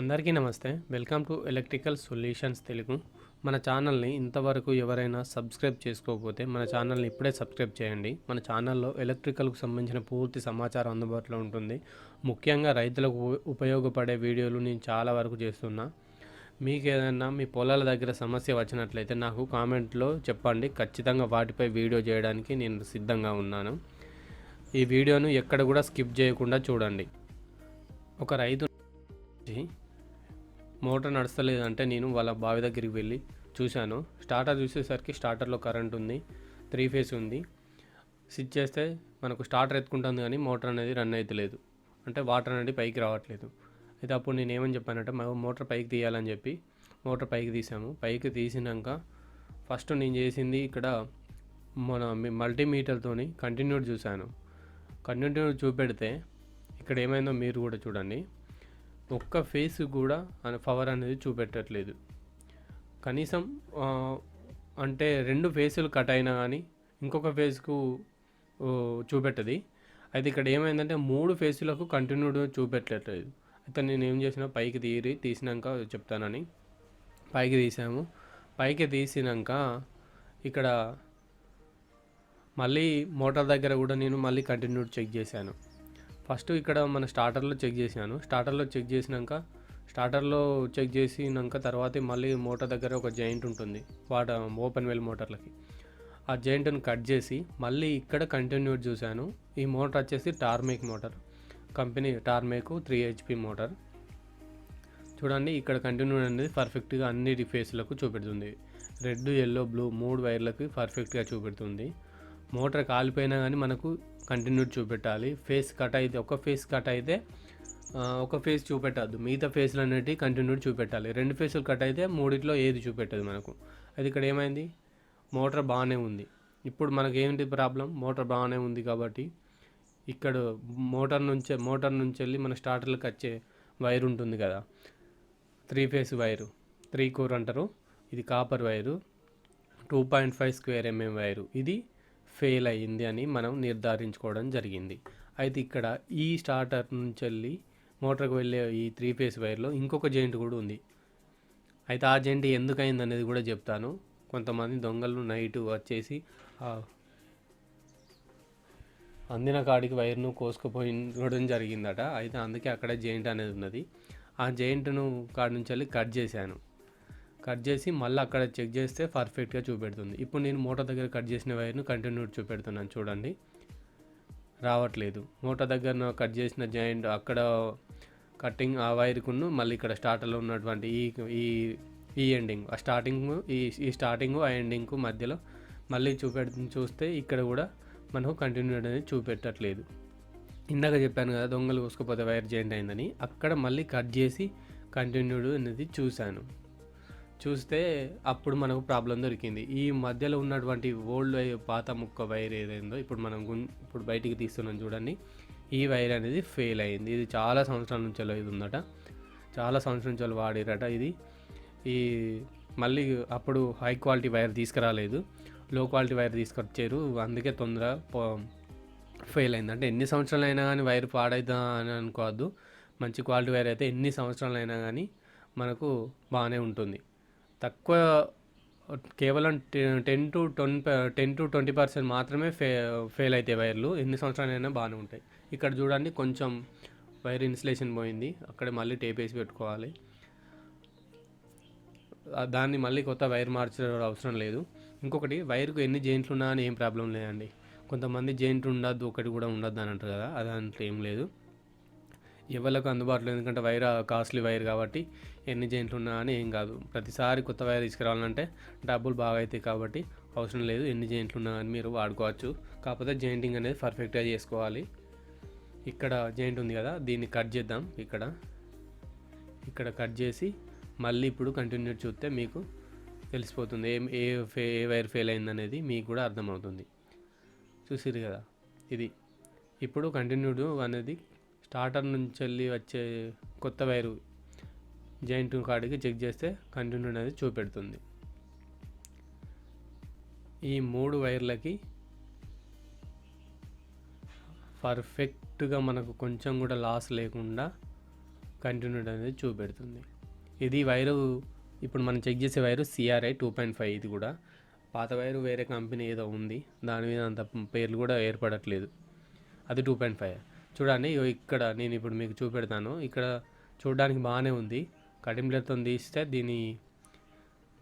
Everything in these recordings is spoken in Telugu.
అందరికీ నమస్తే. Welcome to electrical solutions Telugu. మన ఛానల్ని ఇంతవరకు ఎవరైనా సబ్స్క్రైబ్ చేసుకోకపోతే మన ఛానల్ని ఇప్పుడే సబ్స్క్రైబ్ చేయండి. మన ఛానల్లో ఎలక్ట్రికల్కు సంబంధించిన పూర్తి సమాచారం అందుబాటులో ఉంటుంది. ముఖ్యంగా రైతులకు ఉపయోగపడే వీడియోలు నేను చాలా వరకు చేస్తున్నా. మీకు ఏదైనా మీ పొలాల దగ్గర సమస్య వచ్చినట్లయితే నాకు కామెంట్లో చెప్పండి. ఖచ్చితంగా వాటిపై వీడియో చేయడానికి నేను సిద్ధంగా ఉన్నాను. ఈ వీడియోను ఎక్కడ కూడా స్కిప్ చేయకుండా చూడండి. ఒక రైతు మోటార్ నడుస్తలేదంటే నేను వాళ్ళ బావి దగ్గరికి వెళ్ళి చూశాను. స్టార్టర్ చూసేసరికి స్టార్టర్లో కరెంట్ ఉంది త్రీ ఫేస్ ఉంది. స్విచ్ చేస్తే మనకు స్టార్టర్ ఎత్తుకుంటుంది కానీ మోటార్ అనేది రన్ అవుతలేదు అంటే వాటర్ అనేది పైకి రావట్లేదు. అయితే అప్పుడు నేను ఏమని చెప్పానంటే మోటార్ పైకి తీయాలని చెప్పి మోటార్ పైకి తీసాము పైకి తీసినాక ఫస్ట్ నేను చేసింది ఇక్కడ మన మల్టీమీటర్తోని కంటిన్యూడ్ చూశాను. కంటిన్యూ చూపెడితే ఇక్కడ ఏమైందో మీరు కూడా చూడండి. ఒక్క ఫేస్ కూడా పవర్ అనేది చూపెట్టట్లేదు. కనీసం అంటే రెండు ఫేసులు కట్ అయినా కానీ ఇంకొక ఫేస్కు చూపెట్టది. అయితే ఇక్కడ ఏమైందంటే మూడు ఫేసులకు కంటిన్యూడ్ చూపెట్టట్లేదు. అయితే నేను ఏం చేసిన పైకి తీరి తీసినాక చెప్తానని. పైకి తీసాము. పైకి తీసినాక ఇక్కడ మళ్ళీ మోటార్ దగ్గర కూడా నేను మళ్ళీ కంటిన్యూడ్ చెక్ చేశాను. ఫస్ట్ ఇక్కడ మన స్టార్టర్లో చెక్ చేశాను స్టార్టర్లో చెక్ చేసినాక స్టార్టర్లో చెక్ చేసినాక తర్వాత మళ్ళీ మోటార్ దగ్గర ఒక జాయింట్ ఉంటుంది వాట ఓపెన్ వెల్ మోటార్లకి. ఆ జాయింట్ని కట్ చేసి మళ్ళీ ఇక్కడ కంటిన్యూడ్ చూశాను. ఈ మోటార్ వచ్చేసి టార్మేక్ మోటార్. కంపెనీ టార్మేక్ త్రీ హెచ్పి మోటార్. చూడండి ఇక్కడ కంటిన్యూ అనేది పర్ఫెక్ట్గా అన్ని ఫేస్లకు చూపెడుతుంది. రెడ్ ఎల్లో బ్లూ మూడు వైర్లకి పర్ఫెక్ట్గా చూపెడుతుంది. మోటార్ కాలిపోయినా కానీ మనకు కంటిన్యూ చూపెట్టాలి. ఫేస్ కట్ అయితే ఒక ఫేస్ కట్ అయితే ఒక ఫేస్ చూపెట్టద్దు. మిగతా ఫేస్లు అనేటివి కంటిన్యూ చూపెట్టాలి. రెండు ఫేసులు కట్ అయితే మూడిట్లో ఏది చూపెట్టదు మనకు. అది ఇక్కడ ఏమైంది? మోటార్ బాగానే ఉంది. ఇప్పుడు మనకు ఏంటి ప్రాబ్లం? మోటార్ బాగానే ఉంది కాబట్టి ఇక్కడ మోటార్ నుంచి మోటార్ నుంచి వెళ్ళి మన స్టార్టర్లకు వచ్చే వైర్ ఉంటుంది కదా. Three phase wire. Three core అంటారు. ఇది copper wire. Two point five square mm wire. ఇది ఫెయిల్ అయ్యింది అని మనం నిర్ధారించుకోవడం జరిగింది. అయితే ఇక్కడ ఈ స్టార్టర్ నుంచి వెళ్ళి మోటార్కి వెళ్ళే ఈ త్రీ ఫేస్ వైర్లో ఇంకొక జాయింట్ కూడా ఉంది. అయితే ఆ జాయింట్ ఎందుకైంది అనేది కూడా చెప్తాను. కొంతమంది దొంగలు నైట్ వచ్చేసి అందిన కాడికి వైర్ను కోసుకుపోయినడం జరిగిందట. అయితే అందుకే అక్కడ జెయింట్ అనేది ఉన్నది. ఆ జెయింట్ను కాడి నుంచి వెళ్ళి కట్ చేశాను. కట్ చేసి మళ్ళీ అక్కడ చెక్ చేస్తే పర్ఫెక్ట్గా చూపెడుతుంది. ఇప్పుడు నేను మోటార్ దగ్గర కట్ చేసిన వైర్ను కంటిన్యూ చూపెడుతున్నాను చూడండి. రావట్లేదు. మోటార్ దగ్గర కట్ చేసిన జాయింట్ అక్కడ కటింగ్ ఆ వైర్కును మళ్ళీ ఇక్కడ స్టార్టర్లో ఉన్నటువంటి ఈ ఈ ఈ ఎండింగ్ ఆ స్టార్టింగ్ ఈ ఈ స్టార్టింగ్ ఆ ఎండింగ్కు మధ్యలో మళ్ళీ చూపెడు చూస్తే ఇక్కడ కూడా మనకు కంటిన్యూ అనేది చూపెట్టట్లేదు. ఇందాక చెప్పాను కదా దొంగలు కోసుకుపోతే వైర్ జాయింట్ అయిందని అక్కడ మళ్ళీ కట్ చేసి కంటిన్యూడ్ అనేది చూశాను. చూస్తే అప్పుడు మనకు ప్రాబ్లం దొరికింది. ఈ మధ్యలో ఉన్నటువంటి ఓల్డ్ పాత ముక్క వైర్ ఏదైందో ఇప్పుడు మనం గున్ ఇప్పుడు బయటికి తీస్తున్నాం చూడండి. ఈ వైర్ అనేది ఫెయిల్ అయింది. ఇది చాలా సంవత్సరాల నుంచి ఇది ఉందట. చాలా సంవత్సరం నుంచి వాడిరట ఇది. ఈ మళ్ళీ అప్పుడు హై క్వాలిటీ వైర్ తీసుకురాలేదు. లో క్వాలిటీ వైర్ తీసుకొచ్చారు. అందుకే తొందర ఫెయిల్ అయింది అంటే ఎన్ని సంవత్సరాలు అయినా కానీ వైర్ పాడైద్దా అని అనుకోవద్దు. మంచి క్వాలిటీ వైర్ అయితే ఎన్ని సంవత్సరాలు అయినా కానీ మనకు బాగానే ఉంటుంది. తక్కువ కేవలం ten to ten ten to twenty percent మాత్రమే ఫే ఫెయిల్ అవుతాయి వైర్లు. ఎన్ని సంవత్సరాలైనా బాగానే ఉంటాయి. ఇక్కడ చూడండి కొంచెం వైర్ ఇన్సులేషన్ పోయింది. అక్కడ మళ్ళీ టేప్ వేసి పెట్టుకోవాలి. దాన్ని మళ్ళీ కొత్త వైర్ మార్చడం అవసరం లేదు. ఇంకొకటి వైర్కు ఎన్ని జెయింట్లు ఉన్నా అని ఏం ప్రాబ్లం లేదండి. కొంతమంది జెయింట్ ఉండద్దు ఒకటి కూడా ఉండద్దు అని అంటారు కదా అదంతా ఏం లేదు. ఎవరికి అందుబాటులో ఎందుకంటే వైర్ కాస్ట్లీ వైర్ కాబట్టి ఎన్ని జైంట్లు ఉన్నా అని ఏం కాదు. ప్రతిసారి కొత్త వైర్ తీసుకురావాలంటే డబ్బులు బాగా అవుతాయి కాబట్టి అవసరం లేదు. ఎన్ని జైంట్లు ఉన్నా కానీ మీరు వాడుకోవచ్చు. కాకపోతే జైంటింగ్ అనేది పర్ఫెక్ట్గా చేసుకోవాలి. ఇక్కడ జైంట్ ఉంది కదా దీన్ని కట్ చేద్దాం ఇక్కడ. ఇక్కడ కట్ చేసి మళ్ళీ ఇప్పుడు కంటిన్యూ చూస్తే మీకు తెలిసిపోతుంది. ఏం ఏ ఫే ఏ వైర్ ఫెయిల్ అయిందనేది మీకు కూడా అర్థమవుతుంది. చూసిరు కదా ఇది. ఇప్పుడు కంటిన్యూడ్ అనేది స్టార్టర్ నుంచి వెళ్ళి వచ్చే కొత్త వైరు జాయింట్ కాడికి చెక్ చేస్తే కంటిన్యూ అనేది చూపెడుతుంది. ఈ మూడు వైర్లకి పర్ఫెక్ట్గా మనకు కొంచెం కూడా లాస్ లేకుండా కంటిన్యూ అనేది చూపెడుతుంది. ఇది వైరు ఇప్పుడు మనం చెక్ చేసే wire CRI two point five ఇది కూడా. పాత వైరు వేరే కంపెనీ ఏదో ఉంది. దాని మీద అంత పేర్లు కూడా ఏర్పడట్లేదు. అది టూ పాయింట్ ఫైవ్ చూడండి ఇగో ఇక్కడ నేను ఇప్పుడు మీకు చూపెడతాను. ఇక్కడ చూడడానికి బాగానే ఉంది. కటింగ్ తీస్తే దీని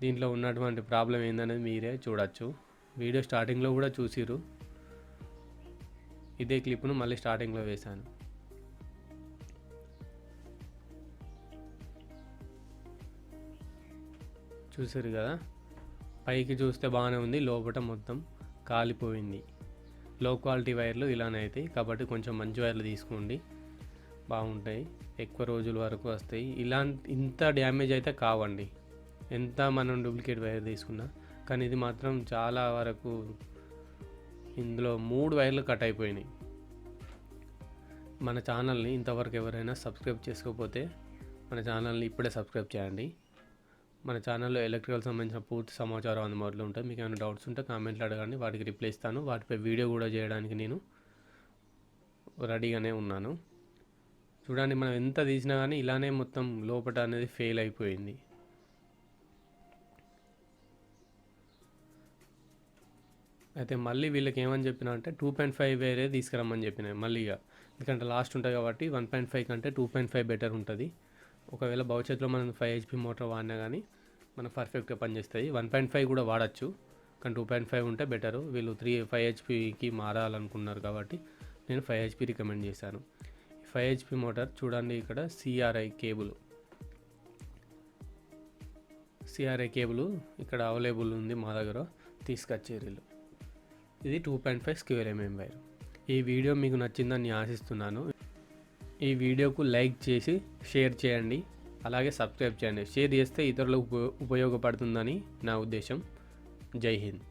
దీంట్లో ఉన్నటువంటి ప్రాబ్లం ఏందనేది మీరే చూడొచ్చు. వీడియో స్టార్టింగ్లో కూడా చూసిరు ఇదే క్లిప్ను మళ్ళీ స్టార్టింగ్లో వేశాను. చూసారు కదా? పైకి చూస్తే బాగానే ఉంది లోపల మొత్తం కాలిపోయింది. లో క్వాలిటీ వైర్లు ఇలానే అవుతాయి కాబట్టి కొంచెం మంచి వైర్లు తీసుకోండి. బాగుంటాయి. ఎక్కువ రోజుల వరకు వస్తాయి. ఇలా ఇంత డ్యామేజ్ అయితే కావండి. ఎంత మనం డూప్లికేట్ వైర్ తీసుకున్నా. కానీ ఇది మాత్రం చాలా వరకు ఇందులో మూడు వైర్లు కట్ అయిపోయినాయి. మన ఛానల్ని ఇంతవరకు ఎవరైనా సబ్స్క్రైబ్ చేసుకోకపోతే మన ఛానల్ని ఇప్పుడే సబ్స్క్రైబ్ చేయండి. మన ఛానల్లో ఎలక్ట్రికల్ సంబంధించిన పూర్తి సమాచారం అందుబాటులో ఉంటుంది మీకు ఏమైనా డౌట్స్ ఉంటే కామెంట్లు అడగండి. వాటికి రిప్లై ఇస్తాను. వాటిపై వీడియో కూడా చేయడానికి నేను రెడీగానే ఉన్నాను. చూడండి మనం ఎంత తీసినా కానీ ఇలానే మొత్తం లోపట అనేది ఫెయిల్ అయిపోయింది. అయితే మళ్ళీ వీళ్ళకి ఏమని చెప్పిన అంటే టూ పాయింట్ ఫైవ్ వేరే తీసుకురమ్మని చెప్పిన. మళ్ళీ ఇక ఎందుకంటే లాస్ట్ ఉంటుంది కాబట్టి వన్ పాయింట్ ఫైవ్ కంటే టూ పాయింట్ ఫైవ్ బెటర్ ఉంటుంది. ఒకవేళ భవిష్యత్తులో మనం ఫైవ్ హెచ్పి మోటార్ వాడినా కానీ మనం పర్ఫెక్ట్గా పనిచేస్తాయి. వన్ పాయింట్ ఫైవ్ కూడా వాడచ్చు. కానీ టూ పాయింట్ ఫైవ్ ఉంటే బెటర్. వీళ్ళు త్రీ ఫైవ్ హెచ్పికి మారాలనుకున్నారు కాబట్టి నేను ఫైవ్ హెచ్పి రికమెండ్ చేశాను. ఫైవ్ హెచ్పి మోటార్ చూడండి ఇక్కడ సిఆర్ఐ కేబుల్. సిఆర్ఐ కేబుల్ ఇక్కడ అవైలబుల్ ఉంది మా దగ్గర. తీసుకొచ్చేరీలు ఇది two point five square mm wire. ఈ వీడియో మీకు నచ్చిందని ఆశిస్తున్నాను. ఈ వీడియోకు లైక్ చేసి షేర్ చేయండి. అలాగే సబ్స్క్రైబ్ చేయండి. షేర్ చేస్తే ఇతరులకు ఉపయోగపడుతుందని నా ఉద్దేశం. జై హింద్.